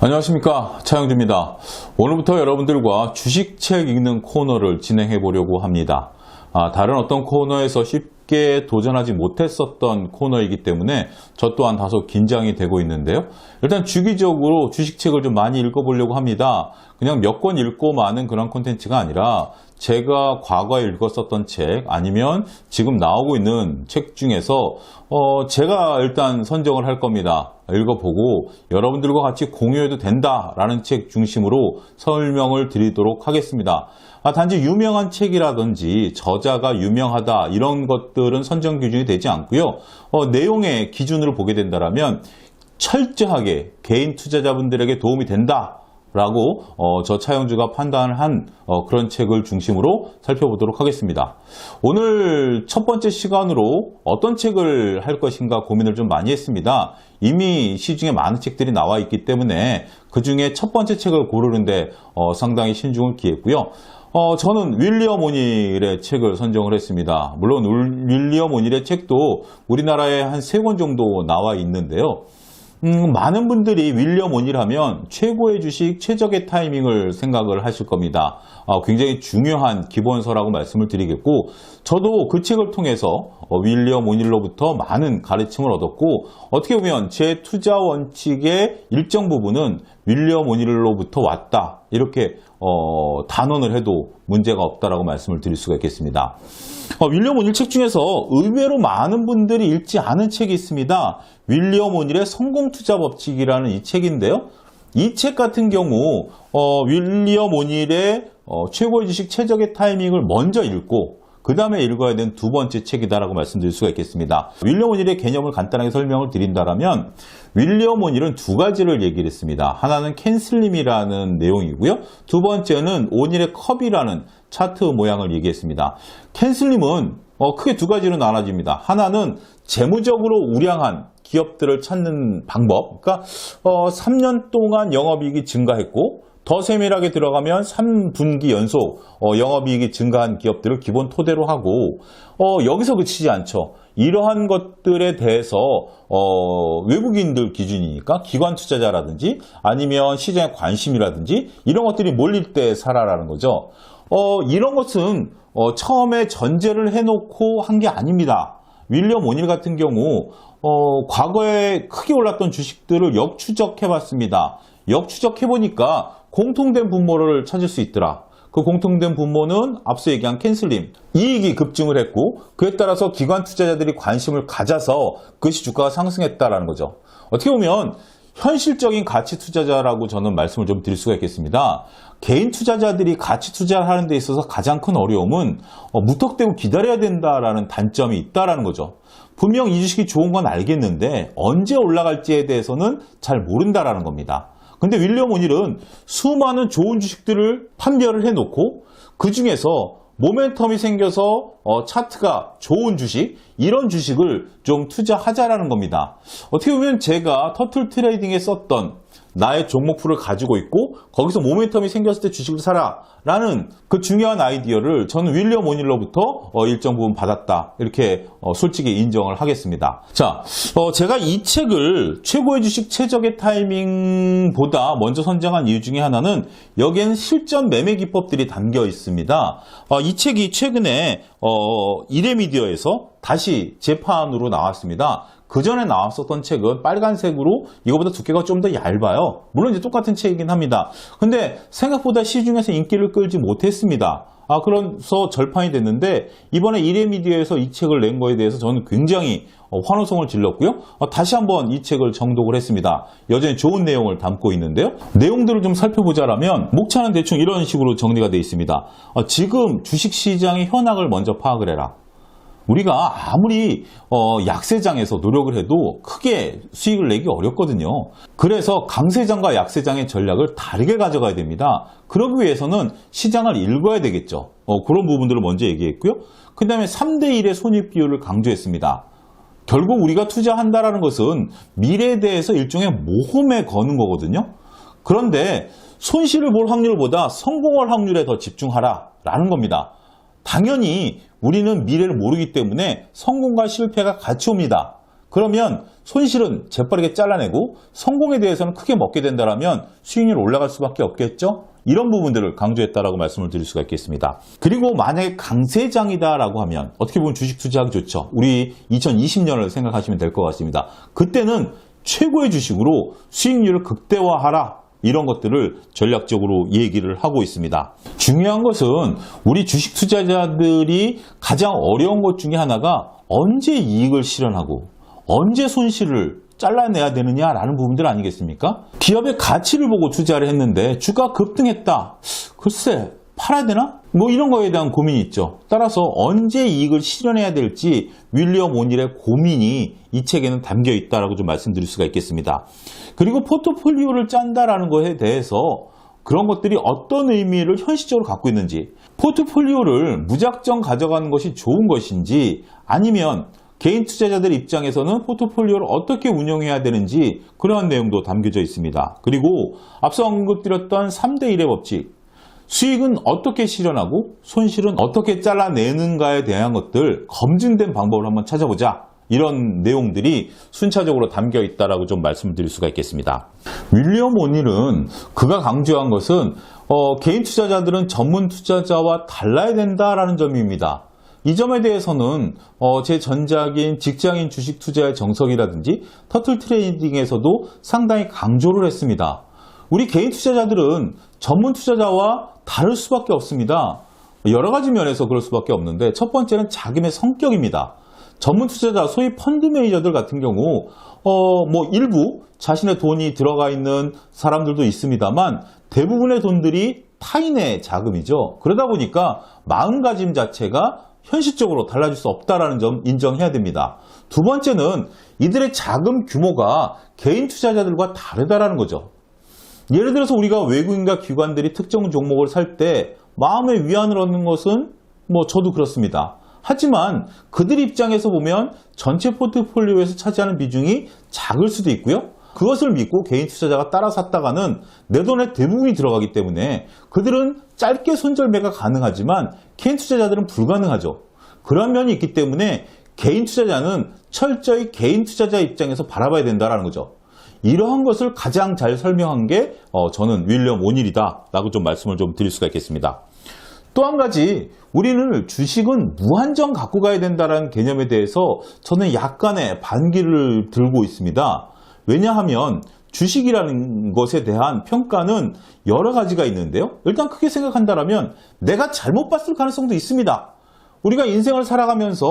안녕하십니까 차영주입니다. 오늘부터 여러분들과 주식책 읽는 코너를 진행해 보려고 합니다. 아, 다른 어떤 코너에서 쉽게 도전하지 못했었던 코너이기 때문에 저 또한 다소 긴장이 되고 있는데요. 일단 주기적으로 주식책을 좀 많이 읽어보려고 합니다. 그냥 몇 권 읽고 마는 그런 콘텐츠가 아니라 제가 과거에 읽었었던 책 아니면 지금 나오고 있는 책 중에서 어, 제가 일단 선정을 할 겁니다. 읽어보고 여러분들과 같이 공유해도 된다라는 책 중심으로 설명을 드리도록 하겠습니다. 아, 단지 유명한 책이라든지 저자가 유명하다 이런 것들은 선정 기준이 되지 않고요. 어, 내용의 기준으로 보게 된다면 철저하게 개인 투자자분들에게 도움이 된다. 라고 어, 저 차영주가 판단을 한 어, 그런 책을 중심으로 살펴보도록 하겠습니다. 오늘 첫 번째 시간으로 어떤 책을 할 것인가 고민을 좀 많이 했습니다. 이미 시중에 많은 책들이 나와 있기 때문에 그 중에 첫 번째 책을 고르는데 어, 상당히 신중을 기했고요. 어, 저는 윌리엄 오닐의 책을 선정을 했습니다. 물론 울- 윌리엄 오닐의 책도 우리나라에 한 세 권 정도 나와 있는데요. 음, 많은 분들이 윌리엄 하면 최고의 주식, 최적의 타이밍을 생각을 하실 겁니다. 어, 굉장히 중요한 기본서라고 말씀을 드리겠고, 저도 그 책을 통해서 어, 윌리엄 오닐로부터 많은 가르침을 얻었고, 어떻게 보면 제 투자 원칙의 일정 부분은 윌리엄 오닐로부터 왔다. 이렇게 어, 단언을 해도 문제가 없다라고 말씀을 드릴 수가 있겠습니다. 어, 윌리엄 오닐 책 중에서 의외로 많은 분들이 읽지 않은 책이 있습니다. 윌리엄 오닐의 성공 투자 법칙이라는 이 책인데요. 이 책 같은 경우 어, 윌리엄 오닐의 어, 최고의 주식 최적의 타이밍을 먼저 읽고 그 다음에 읽어야 되는 두 번째 책이다라고 말씀드릴 수가 있겠습니다. 윌리엄 오닐의 개념을 간단하게 설명을 드린다면 윌리엄 오닐은 두 가지를 얘기를 했습니다. 하나는 캔슬림이라는 내용이고요. 두 번째는 오닐의 컵이라는 차트 모양을 얘기했습니다. 캔슬림은 어, 크게 두 가지로 나눠집니다. 하나는 재무적으로 우량한 기업들을 찾는 방법. 그러니까 어, 3년 동안 영업이익이 증가했고 더 세밀하게 들어가면 3분기 연속 어, 영업이익이 증가한 기업들을 기본 토대로 하고 어, 여기서 그치지 않죠. 이러한 것들에 대해서 어, 외국인들 기준이니까 기관 투자자라든지 아니면 시장의 관심이라든지 이런 것들이 몰릴 때 살아라는 거죠. 어, 이런 것은 어, 처음에 전제를 해놓고 한 게 아닙니다. 윌리엄 오닐 같은 경우 어, 과거에 크게 올랐던 주식들을 역추적해 봤습니다. 역추적해보니까 공통된 분모를 찾을 수 있더라. 그 공통된 분모는 앞서 얘기한 캔슬림. 이익이 급증을 했고 그에 따라서 기관 투자자들이 관심을 가져서 그것이 주가가 상승했다라는 거죠. 어떻게 보면 현실적인 가치 투자자라고 저는 말씀을 좀 드릴 수가 있겠습니다. 개인 투자자들이 가치 투자를 하는 데 있어서 가장 큰 어려움은 어, 무턱대고 기다려야 된다라는 단점이 있다라는 거죠. 분명 이 주식이 좋은 건 알겠는데 언제 올라갈지에 대해서는 잘 모른다라는 겁니다. 근데 윌리엄 오닐은 수많은 좋은 주식들을 판별을 해놓고 그 중에서 모멘텀이 생겨서 어, 차트가 좋은 주식 이런 주식을 좀 투자하자라는 겁니다. 어떻게 보면 제가 터틀 트레이딩에 썼던 나의 종목풀을 가지고 있고 거기서 모멘텀이 생겼을 때 주식을 사라 라는 그 중요한 아이디어를 저는 윌리엄 오닐로부터 어, 일정 부분 받았다 이렇게 어, 솔직히 인정을 하겠습니다. 자, 어, 제가 이 책을 최고의 주식 최적의 타이밍보다 먼저 선정한 이유 중에 하나는 여기에는 실전 매매 기법들이 담겨 있습니다. 어, 이 책이 최근에 어, 이레미디어에서 다시 재판으로 나왔습니다. 그 전에 나왔었던 책은 빨간색으로 이거보다 두께가 좀 더 얇아요. 물론 이제 똑같은 책이긴 합니다. 근데 생각보다 시중에서 인기를 끌지 못했습니다. 아, 그래서 절판이 됐는데 이번에 이레미디어에서 이 책을 낸 거에 대해서 저는 굉장히 어, 환호성을 질렀고요. 어, 다시 한번 이 책을 정독을 했습니다. 여전히 좋은 내용을 담고 있는데요. 내용들을 좀 살펴보자라면 목차는 대충 이런 식으로 정리가 되어 있습니다. 어, 지금 주식시장의 현황을 먼저 파악을 해라. 우리가 아무리 어, 약세장에서 노력을 해도 크게 수익을 내기 어렵거든요. 그래서 강세장과 약세장의 전략을 다르게 가져가야 됩니다. 그러기 위해서는 시장을 읽어야 되겠죠. 어, 그런 부분들을 먼저 얘기했고요. 그 다음에 3대1의 손익 비율을 강조했습니다. 결국 우리가 투자한다라는 것은 미래에 대해서 일종의 모험에 거는 거거든요. 그런데 손실을 볼 확률보다 성공할 확률에 더 집중하라 라는 겁니다. 당연히 우리는 미래를 모르기 때문에 성공과 실패가 같이 옵니다. 그러면 손실은 재빠르게 잘라내고 성공에 대해서는 크게 먹게 된다면 수익률 올라갈 수밖에 없겠죠. 이런 부분들을 강조했다라고 말씀을 드릴 수가 있겠습니다. 그리고 만약에 강세장이다라고 하면 어떻게 보면 주식 투자하기 좋죠. 우리 2020년을 생각하시면 될 것 같습니다. 그때는 최고의 주식으로 수익률을 극대화하라. 이런 것들을 전략적으로 얘기를 하고 있습니다. 중요한 것은 우리 주식 투자자들이 가장 어려운 것 중에 하나가 언제 이익을 실현하고 언제 손실을 잘라내야 되느냐라는 부분들 아니겠습니까? 기업의 가치를 보고 투자를 했는데 주가 급등했다. 글쎄, 팔아야 되나? 뭐 이런 거에 대한 고민이 있죠. 따라서 언제 이익을 실현해야 될지 윌리엄 오닐의 고민이 이 책에는 담겨 있다라고 좀 말씀드릴 수가 있겠습니다. 그리고 포트폴리오를 짠다라는 것에 대해서 그런 것들이 어떤 의미를 현실적으로 갖고 있는지, 포트폴리오를 무작정 가져가는 것이 좋은 것인지, 아니면 개인 투자자들 입장에서는 포트폴리오를 어떻게 운영해야 되는지 그러한 내용도 담겨져 있습니다. 그리고 앞서 언급드렸던 3대1의 법칙, 수익은 어떻게 실현하고 손실은 어떻게 잘라내는가에 대한 것들 검증된 방법을 한번 찾아보자. 이런 내용들이 순차적으로 담겨 있다라고 좀 말씀드릴 수가 있겠습니다. 윌리엄 오닐은 그가 강조한 것은 어, 개인 투자자들은 전문 투자자와 달라야 된다라는 점입니다. 이 점에 대해서는 어, 제 전작인 직장인 주식 투자의 정석이라든지 터틀 트레이딩에서도 상당히 강조를 했습니다. 우리 개인 투자자들은 전문 투자자와 다를 수밖에 없습니다. 여러 가지 면에서 그럴 수밖에 없는데 첫 번째는 자금의 성격입니다. 전문 투자자, 소위 펀드 매니저들 같은 경우 어, 뭐 일부 자신의 돈이 들어가 있는 사람들도 있습니다만 대부분의 돈들이 타인의 자금이죠. 그러다 보니까 마음가짐 자체가 현실적으로 달라질 수 없다라는 점 인정해야 됩니다. 두 번째는 이들의 자금 규모가 개인 투자자들과 다르다라는 거죠. 예를 들어서 우리가 외국인과 기관들이 특정 종목을 살 때 마음의 위안을 얻는 것은 뭐 저도 그렇습니다. 하지만 그들 입장에서 보면 전체 포트폴리오에서 차지하는 비중이 작을 수도 있고요. 그것을 믿고 개인 투자자가 따라 샀다가는 내 돈의 대부분이 들어가기 때문에 그들은 짧게 손절매가 가능하지만 개인 투자자들은 불가능하죠. 그런 면이 있기 때문에 개인 투자자는 철저히 개인 투자자 입장에서 바라봐야 된다는 거죠. 이러한 것을 가장 잘 설명한 게 어, 저는 윌리엄 오닐이다 라고 좀 말씀을 좀 드릴 수가 있겠습니다. 또 한 가지 우리는 주식은 무한정 갖고 가야 된다는 개념에 대해서 저는 약간의 반기를 들고 있습니다. 왜냐하면 주식이라는 것에 대한 평가는 여러 가지가 있는데요. 일단 크게 생각한다면 내가 잘못 봤을 가능성도 있습니다. 우리가 인생을 살아가면서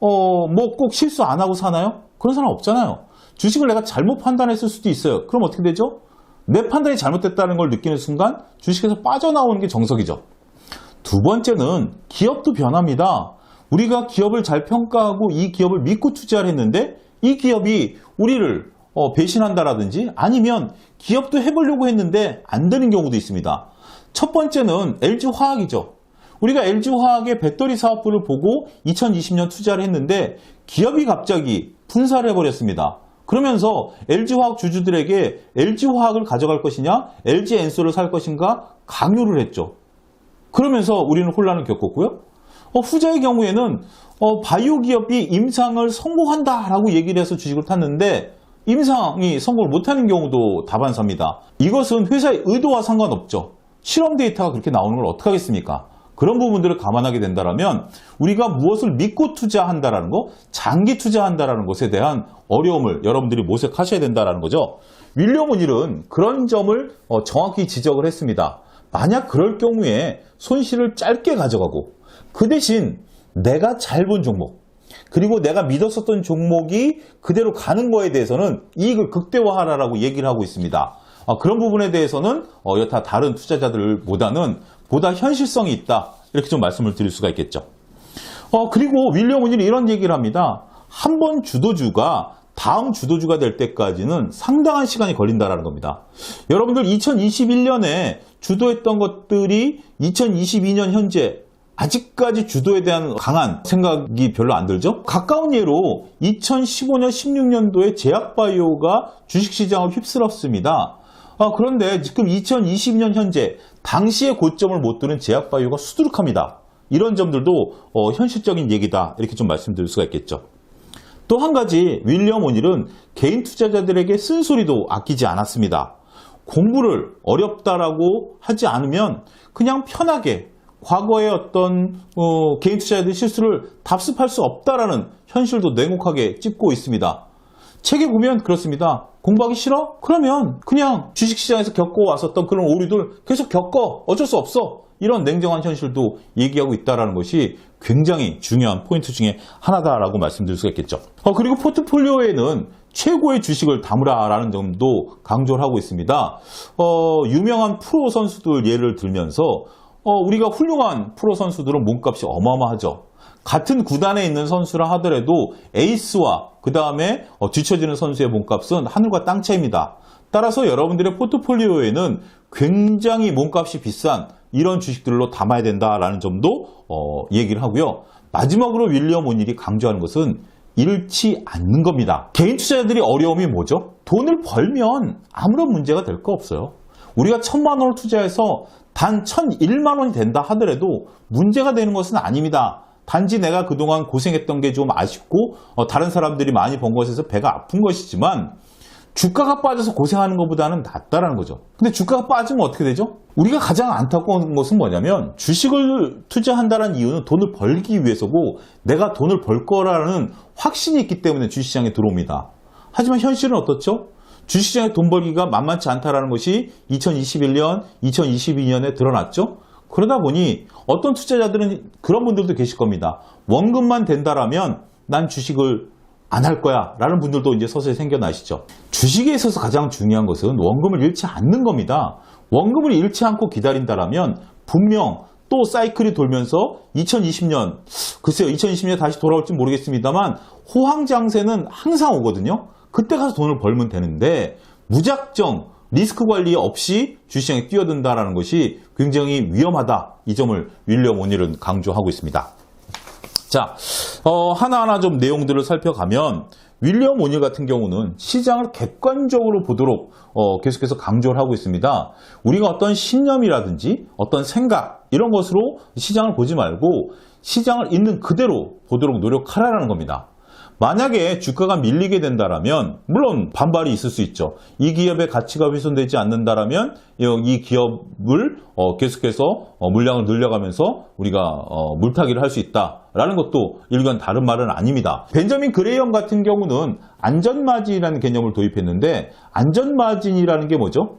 어, 뭐 꼭 실수 안 하고 사나요? 그런 사람 없잖아요. 주식을 내가 잘못 판단했을 수도 있어요. 그럼 어떻게 되죠? 내 판단이 잘못됐다는 걸 느끼는 순간 주식에서 빠져나오는 게 정석이죠. 두 번째는 기업도 변합니다. 우리가 기업을 잘 평가하고 이 기업을 믿고 투자를 했는데 이 기업이 우리를 어, 배신한다라든지 아니면 기업도 해보려고 했는데 안 되는 경우도 있습니다. 첫 번째는 LG화학이죠. 우리가 LG화학의 배터리 사업부를 보고 2020년 투자를 했는데 기업이 갑자기 분사를 해버렸습니다. 그러면서 LG화학 주주들에게 LG화학을 가져갈 것이냐, LG엔소를 살 것인가 강요를 했죠. 그러면서 우리는 혼란을 겪었고요. 어, 후자의 경우에는 어, 바이오 기업이 임상을 성공한다라고 얘기를 해서 주식을 탔는데 임상이 성공을 못하는 경우도 다반사입니다. 이것은 회사의 의도와 상관없죠. 실험 데이터가 그렇게 나오는 걸 어떻게 하겠습니까? 그런 부분들을 감안하게 된다면 우리가 무엇을 믿고 투자한다라는 거, 장기 투자한다라는 것에 대한 어려움을 여러분들이 모색하셔야 된다라는 거죠. 윌리엄 오닐은 그런 점을 어, 정확히 지적을 했습니다. 만약 그럴 경우에 손실을 짧게 가져가고 그 대신 내가 잘 본 종목 그리고 내가 믿었었던 종목이 그대로 가는 거에 대해서는 이익을 극대화하라라고 얘기를 하고 있습니다. 어, 그런 부분에 대해서는 어, 여타 다른 투자자들보다는 보다 현실성이 있다 이렇게 좀 말씀을 드릴 수가 있겠죠. 어, 그리고 윌리엄 오닐이 이런 얘기를 합니다. 한 번 주도주가 다음 주도주가 될 때까지는 상당한 시간이 걸린다라는 겁니다. 여러분들 2021년에 주도했던 것들이 2022년 현재 아직까지 주도에 대한 강한 생각이 별로 안 들죠? 가까운 예로 2015년, 16년도에 제약바이오가 주식시장을 휩쓸었습니다. 아, 그런데 지금 2020년 현재 당시의 고점을 못 두는 제약바이오가 수두룩합니다. 이런 점들도 어, 현실적인 얘기다 이렇게 좀 말씀드릴 수가 있겠죠. 또 한 가지 윌리엄 오닐은 개인 투자자들에게 쓴소리도 아끼지 않았습니다. 공부를 어렵다라고 하지 않으면 그냥 편하게 과거의 어떤 어, 개인 투자자들의 실수를 답습할 수 없다라는 현실도 냉혹하게 찝고 있습니다. 책에 보면 그렇습니다. 공부하기 싫어? 그러면 그냥 주식시장에서 겪어왔었던 그런 오류들 계속 겪어. 어쩔 수 없어. 이런 냉정한 현실도 얘기하고 있다는 것이 굉장히 중요한 포인트 중에 하나다라고 말씀드릴 수가 있겠죠. 어, 그리고 포트폴리오에는 최고의 주식을 담으라라는 점도 강조를 하고 있습니다. 어, 유명한 프로 선수들 예를 들면서 어, 우리가 훌륭한 프로 선수들은 몸값이 어마어마하죠. 같은 구단에 있는 선수라 하더라도 에이스와 그 다음에 뒤처지는 선수의 몸값은 하늘과 땅 차이입니다. 따라서 여러분들의 포트폴리오에는 굉장히 몸값이 비싼 이런 주식들로 담아야 된다라는 점도 어, 얘기를 하고요. 마지막으로 윌리엄 오닐이 강조하는 것은 잃지 않는 겁니다. 개인 투자자들이 어려움이 뭐죠? 돈을 벌면 아무런 문제가 될 거 없어요. 우리가 천만 원을 투자해서 단 천일만 원이 된다 하더라도 문제가 되는 것은 아닙니다. 단지 내가 그동안 고생했던 게 좀 아쉽고 어, 다른 사람들이 많이 번 것에서 배가 아픈 것이지만 주가가 빠져서 고생하는 것보다는 낫다라는 거죠. 근데 주가가 빠지면 어떻게 되죠? 우리가 가장 안타까운 것은 뭐냐면 주식을 투자한다는 이유는 돈을 벌기 위해서고 내가 돈을 벌 거라는 확신이 있기 때문에 주식시장에 들어옵니다. 하지만 현실은 어떻죠? 주식시장에 돈 벌기가 만만치 않다라는 것이 2021년, 2022년에 드러났죠. 그러다 보니 어떤 투자자들은 그런 분들도 계실 겁니다. 원금만 된다라면 난 주식을 안 할 거야 라는 분들도 이제 서서히 생겨나시죠. 주식에 있어서 가장 중요한 것은 원금을 잃지 않는 겁니다. 원금을 잃지 않고 기다린다라면 분명 또 사이클이 돌면서 2020년 글쎄요 2020년 다시 돌아올지 모르겠습니다만 호황장세는 항상 오거든요. 그때 가서 돈을 벌면 되는데 무작정 리스크 관리 없이 주시장에 뛰어든다라는 것이 굉장히 위험하다. 이 점을 윌리엄 오닐은 강조하고 있습니다. 자, 어, 하나하나 좀 내용들을 살펴가면 윌리엄 오닐 같은 경우는 시장을 객관적으로 보도록 어, 계속해서 강조를 하고 있습니다. 우리가 어떤 신념이라든지 어떤 생각 이런 것으로 시장을 보지 말고 시장을 있는 그대로 보도록 노력하라는 겁니다. 만약에 주가가 밀리게 된다라면 물론 반발이 있을 수 있죠. 이 기업의 가치가 훼손되지 않는다라면 이 기업을 어, 계속해서 어, 물량을 늘려가면서 우리가 어, 물타기를 할 수 있다라는 것도 일견 다른 말은 아닙니다. 벤저민 그레이엄 같은 경우는 안전마진이라는 개념을 도입했는데 안전마진이라는 게 뭐죠?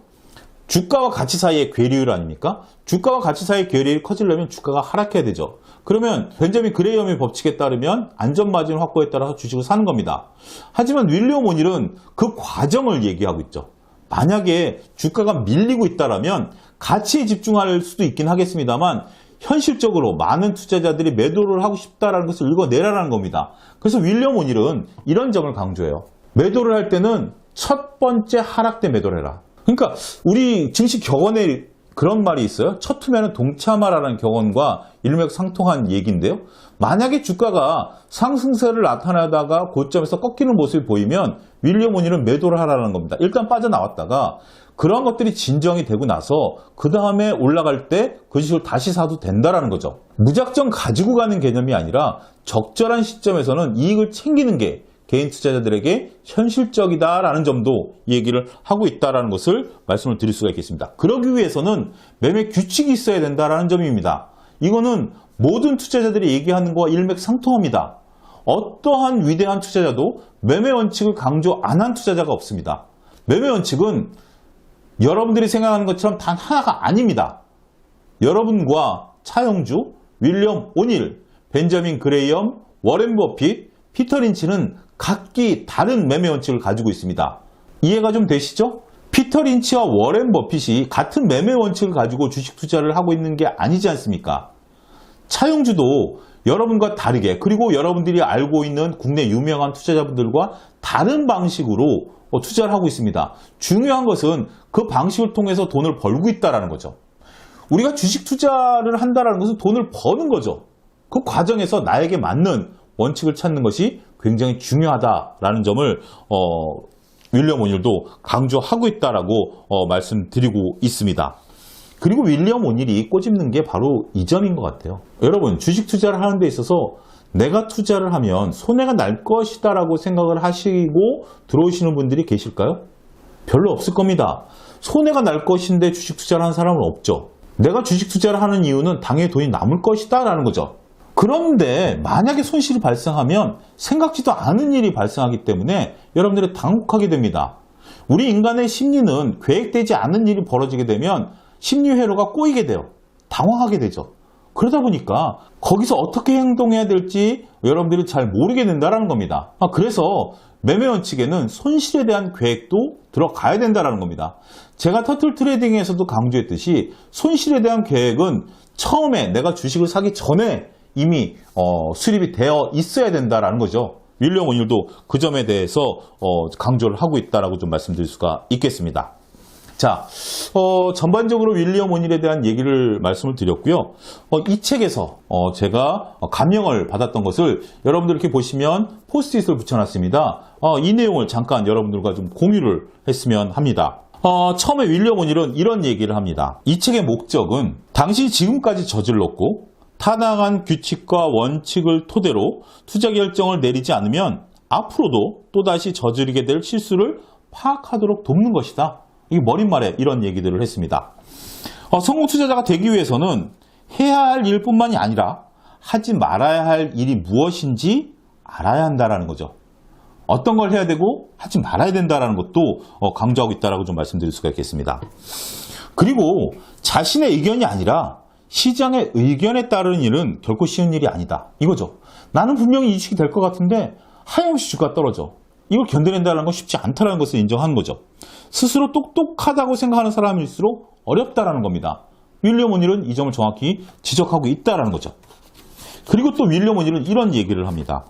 주가와 가치 사이의 괴리율 아닙니까? 주가와 가치 사이의 괴리율이 커지려면 주가가 하락해야 되죠. 그러면 벤저민 그레이엄의 법칙에 따르면 안전마진 확보에 따라서 주식을 사는 겁니다. 하지만 윌리엄 오닐은 그 과정을 얘기하고 있죠. 만약에 주가가 밀리고 있다라면 가치에 집중할 수도 있긴 하겠습니다만 현실적으로 많은 투자자들이 매도를 하고 싶다라는 것을 읽어내라는 겁니다. 그래서 윌리엄 오닐은 이런 점을 강조해요. 매도를 할 때는 첫 번째 하락 때 매도를 해라. 그러니까 우리 증시 격언에 그런 말이 있어요. 첫 투매는 동참하라는 격언과 일맥상통한 얘기인데요. 만약에 주가가 상승세를 나타나다가 고점에서 꺾이는 모습이 보이면 윌리엄 오닐은 매도를 하라는 겁니다. 일단 빠져나왔다가 그러한 것들이 진정이 되고 나서 그 다음에 올라갈 때그 주식을 다시 사도 된다라는 거죠. 무작정 가지고 가는 개념이 아니라 적절한 시점에서는 이익을 챙기는 게 개인 투자자들에게 현실적이다라는 점도 얘기를 하고 있다라는 것을 말씀을 드릴 수가 있겠습니다. 그러기 위해서는 매매 규칙이 있어야 된다라는 점입니다. 이거는 모든 투자자들이 얘기하는 것과 일맥상통합니다. 어떠한 위대한 투자자도 매매 원칙을 강조 안 한 투자자가 없습니다. 매매 원칙은 여러분들이 생각하는 것처럼 단 하나가 아닙니다. 여러분과 차영주, 윌리엄 오닐, 벤저민 그레이엄, 워렌 버핏, 피터 린치는 각기 다른 매매 원칙을 가지고 있습니다. 이해가 좀 되시죠? 피터 린치와 워렌 버핏이 같은 매매 원칙을 가지고 주식 투자를 하고 있는 게 아니지 않습니까? 차용주도 여러분과 다르게 그리고 여러분들이 알고 있는 국내 유명한 투자자분들과 다른 방식으로 어, 투자를 하고 있습니다. 중요한 것은 그 방식을 통해서 돈을 벌고 있다는 거죠. 우리가 주식 투자를 한다는 것은 돈을 버는 거죠. 그 과정에서 나에게 맞는 원칙을 찾는 것이 굉장히 중요하다라는 점을 어, 윌리엄 오닐도 강조하고 있다라고 어, 말씀드리고 있습니다. 그리고 윌리엄 오닐이 꼬집는 게 바로 이 점인 것 같아요. 여러분 주식 투자를 하는 데 있어서 내가 투자를 하면 손해가 날 것이다 라고 생각을 하시고 들어오시는 분들이 계실까요? 별로 없을 겁니다. 손해가 날 것인데 주식 투자를 하는 사람은 없죠. 내가 주식 투자를 하는 이유는 당연히 돈이 남을 것이다 라는 거죠. 그런데 만약에 손실이 발생하면 생각지도 않은 일이 발생하기 때문에 여러분들이 당혹하게 됩니다. 우리 인간의 심리는 계획되지 않은 일이 벌어지게 되면 심리 회로가 꼬이게 돼요. 당황하게 되죠. 그러다 보니까 거기서 어떻게 행동해야 될지 여러분들이 잘 모르게 된다는 겁니다. 아, 그래서 매매 원칙에는 손실에 대한 계획도 들어가야 된다는 겁니다. 제가 터틀 트레이딩에서도 강조했듯이 손실에 대한 계획은 처음에 내가 주식을 사기 전에 이미 어, 수립이 되어 있어야 된다는 거죠. 윌리엄 오닐도 그 점에 대해서 어, 강조를 하고 있다라고 좀 말씀드릴 수가 있겠습니다. 자, 어, 전반적으로 윌리엄 오닐에 대한 얘기를 말씀을 드렸고요. 어, 이 책에서 어, 제가 감명을 받았던 것을 여러분들 이렇게 보시면 포스트잇을 붙여놨습니다. 어, 이 내용을 잠깐 여러분들과 좀 공유를 했으면 합니다. 어, 처음에 윌리엄 오닐은 이런 얘기를 합니다. 이 책의 목적은 당신이 지금까지 저질렀고 타당한 규칙과 원칙을 토대로 투자 결정을 내리지 않으면 앞으로도 또다시 저지르게 될 실수를 파악하도록 돕는 것이다. 이 머릿말에 이런 얘기들을 했습니다. 어, 성공 투자자가 되기 위해서는 해야 할 일뿐만이 아니라 하지 말아야 할 일이 무엇인지 알아야 한다라는 거죠. 어떤 걸 해야 되고 하지 말아야 된다라는 것도 어, 강조하고 있다라고 좀 말씀드릴 수가 있겠습니다. 그리고 자신의 의견이 아니라 시장의 의견에 따르는 일은 결코 쉬운 일이 아니다. 이거죠. 나는 분명히 이식이 될 것 같은데 하염없이 주가 떨어져. 이걸 견뎌낸다는 건 쉽지 않다는 것을 인정하는 거죠. 스스로 똑똑하다고 생각하는 사람일수록 어렵다라는 겁니다. 윌리엄 오닐은 이 점을 정확히 지적하고 있다라는 거죠. 그리고 또 윌리엄 오닐은 이런 얘기를 합니다.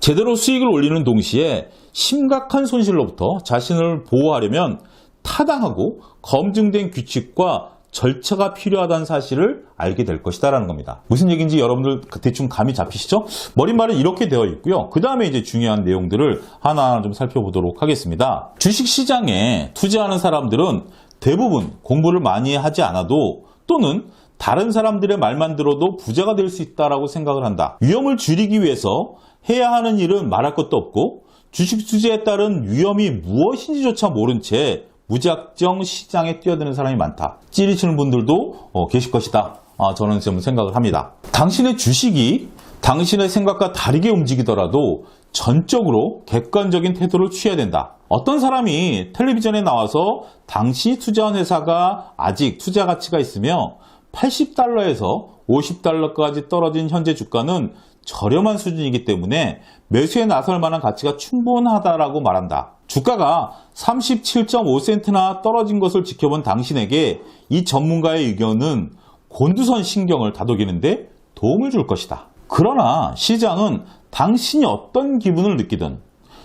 제대로 수익을 올리는 동시에 심각한 손실로부터 자신을 보호하려면 타당하고 검증된 규칙과 절차가 필요하다는 사실을 알게 될 것이다라는 겁니다. 무슨 얘기인지 여러분들 대충 감이 잡히시죠? 머릿말은 이렇게 되어 있고요. 그 다음에 이제 중요한 내용들을 하나하나 좀 살펴보도록 하겠습니다. 주식 시장에 투자하는 사람들은 대부분 공부를 많이 하지 않아도 또는 다른 사람들의 말만 들어도 부자가 될 수 있다라고 생각을 한다. 위험을 줄이기 위해서 해야 하는 일은 말할 것도 없고 주식 투자에 따른 위험이 무엇인지조차 모른 채 무작정 시장에 뛰어드는 사람이 많다. 찌리치는 분들도 어, 계실 것이다. 아, 저는 좀 생각을 합니다. 당신의 주식이 당신의 생각과 다르게 움직이더라도 전적으로 객관적인 태도를 취해야 된다. 어떤 사람이 텔레비전에 나와서 당시 투자한 회사가 아직 투자 가치가 있으며 80달러에서 50달러까지 떨어진 현재 주가는 저렴한 수준이기 때문에 매수에 나설 만한 가치가 충분하다라고 말한다. 주가가 37.5센트나 떨어진 것을 지켜본 당신에게 이 전문가의 의견은 곤두선 신경을 다독이는데 도움을 줄 것이다. 그러나 시장은 당신이 어떤 기분을 느끼든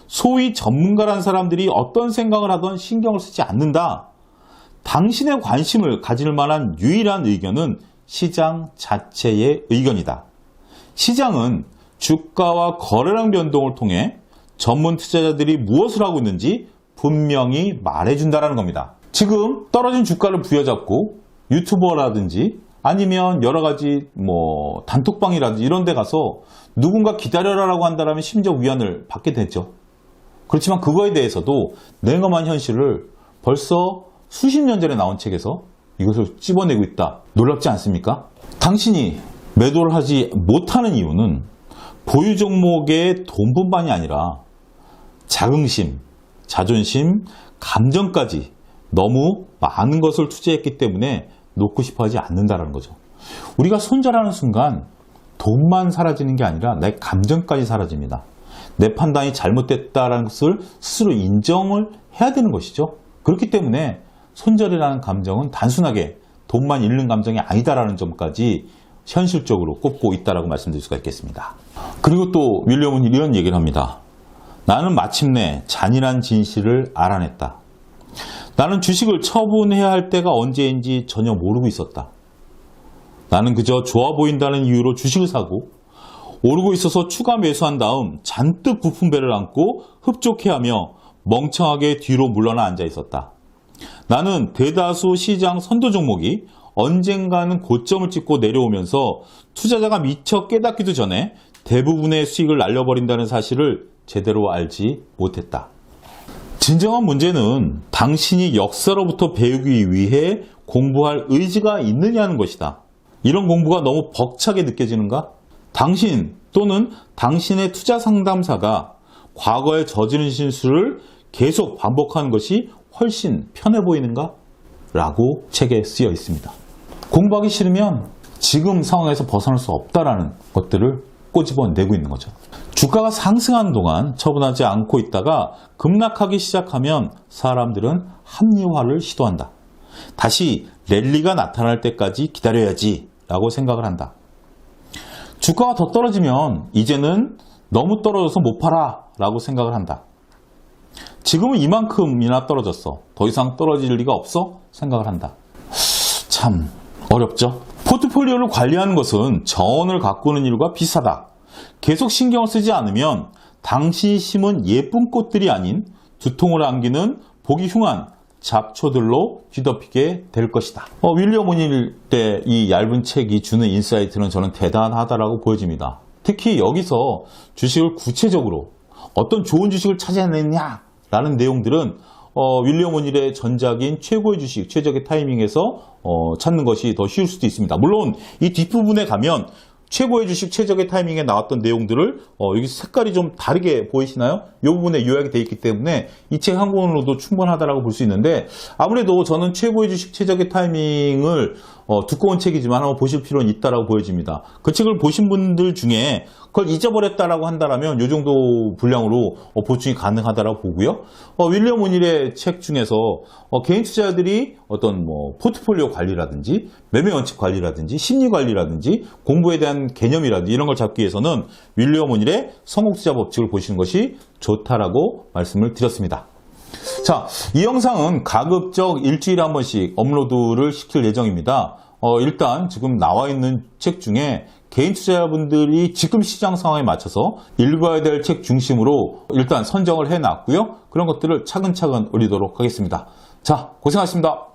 소위 전문가란 사람들이 어떤 생각을 하던 신경을 쓰지 않는다. 당신의 관심을 가질 만한 유일한 의견은 시장 자체의 의견이다. 시장은 주가와 거래량 변동을 통해 전문 투자자들이 무엇을 하고 있는지 분명히 말해준다는 겁니다. 지금 떨어진 주가를 부여잡고 유튜버라든지 아니면 여러 가지 뭐 단톡방이라든지 이런 데 가서 누군가 기다려라라고 한다면 심적 위안을 받게 되죠. 그렇지만 그거에 대해서도 냉엄한 현실을 벌써 수십 년 전에 나온 책에서 이것을 찝어내고 있다. 놀랍지 않습니까? 당신이 매도를 하지 못하는 이유는 보유 종목의 돈뿐만이 아니라 자긍심, 자존심, 감정까지 너무 많은 것을 투자했기 때문에 놓고 싶어 하지 않는다는 거죠. 우리가 손절하는 순간 돈만 사라지는 게 아니라 내 감정까지 사라집니다. 내 판단이 잘못됐다는 것을 스스로 인정을 해야 되는 것이죠. 그렇기 때문에 손절이라는 감정은 단순하게 돈만 잃는 감정이 아니다라는 점까지 현실적으로 꼽고 있다라고 말씀드릴 수가 있겠습니다. 그리고 또 윌리엄은 이런 얘기를 합니다. 나는 마침내 잔인한 진실을 알아냈다. 나는 주식을 처분해야 할 때가 언제인지 전혀 모르고 있었다. 나는 그저 좋아 보인다는 이유로 주식을 사고 오르고 있어서 추가 매수한 다음 잔뜩 부푼 배를 안고 흡족해하며 멍청하게 뒤로 물러나 앉아 있었다. 나는 대다수 시장 선도 종목이 언젠가는 고점을 찍고 내려오면서 투자자가 미처 깨닫기도 전에 대부분의 수익을 날려버린다는 사실을 제대로 알지 못했다. 진정한 문제는 당신이 역사로부터 배우기 위해 공부할 의지가 있느냐는 것이다. 이런 공부가 너무 벅차게 느껴지는가? 당신 또는 당신의 투자 상담사가 과거에 저지른 실수를 계속 반복하는 것이 훨씬 편해 보이는가? 라고 책에 쓰여 있습니다. 공부하기 싫으면 지금 상황에서 벗어날 수 없다라는 것들을 꼬집어내고 있는 거죠. 주가가 상승하는 동안 처분하지 않고 있다가 급락하기 시작하면 사람들은 합리화를 시도한다. 다시 랠리가 나타날 때까지 기다려야지 라고 생각을 한다. 주가가 더 떨어지면 이제는 너무 떨어져서 못 팔아 라고 생각을 한다. 지금은 이만큼이나 떨어졌어. 더 이상 떨어질 리가 없어? 생각을 한다. 참 어렵죠? 포트폴리오를 관리하는 것은 정원을 가꾸는 일과 비슷하다. 계속 신경을 쓰지 않으면 당신이 심은 예쁜 꽃들이 아닌 두통을 안기는 보기 흉한 잡초들로 뒤덮이게 될 것이다. 어, 윌리엄 오닐 때 이 얇은 책이 주는 인사이트는 저는 대단하다라고 보여집니다. 특히 여기서 주식을 구체적으로 어떤 좋은 주식을 찾아내느냐라는 내용들은 어, 윌리엄 오닐의 전작인 최고의 주식, 최적의 타이밍에서 어, 찾는 것이 더 쉬울 수도 있습니다. 물론 이 뒷부분에 가면 최고의 주식, 최적의 타이밍에 나왔던 내용들을 어, 여기 색깔이 좀 다르게 보이시나요? 이 부분에 요약이 되어 있기 때문에 이 책 한 권으로도 충분하다라고 볼 수 있는데 아무래도 저는 최고의 주식, 최적의 타이밍을 어, 두꺼운 책이지만 한번 보실 필요는 있다라고 보여집니다. 그 책을 보신 분들 중에 그걸 잊어버렸다라고 한다라면 이 정도 분량으로 어, 보충이 가능하다라고 보고요. 어, 윌리엄 오닐의 책 중에서 어, 개인 투자자들이 어떤 뭐 포트폴리오 관리라든지 매매 원칙 관리라든지 심리 관리라든지 공부에 대한 개념이라든지 이런 걸 잡기 위해서는 윌리엄 오닐의 성공 투자 법칙을 보시는 것이 좋다라고 말씀을 드렸습니다. 자, 이 영상은 가급적 일주일에 한 번씩 업로드를 시킬 예정입니다. 어, 일단 지금 나와 있는 책 중에 개인 투자자분들이 지금 시장 상황에 맞춰서 읽어야 될 책 중심으로 일단 선정을 해 놨고요. 그런 것들을 차근차근 올리도록 하겠습니다. 자, 고생하셨습니다.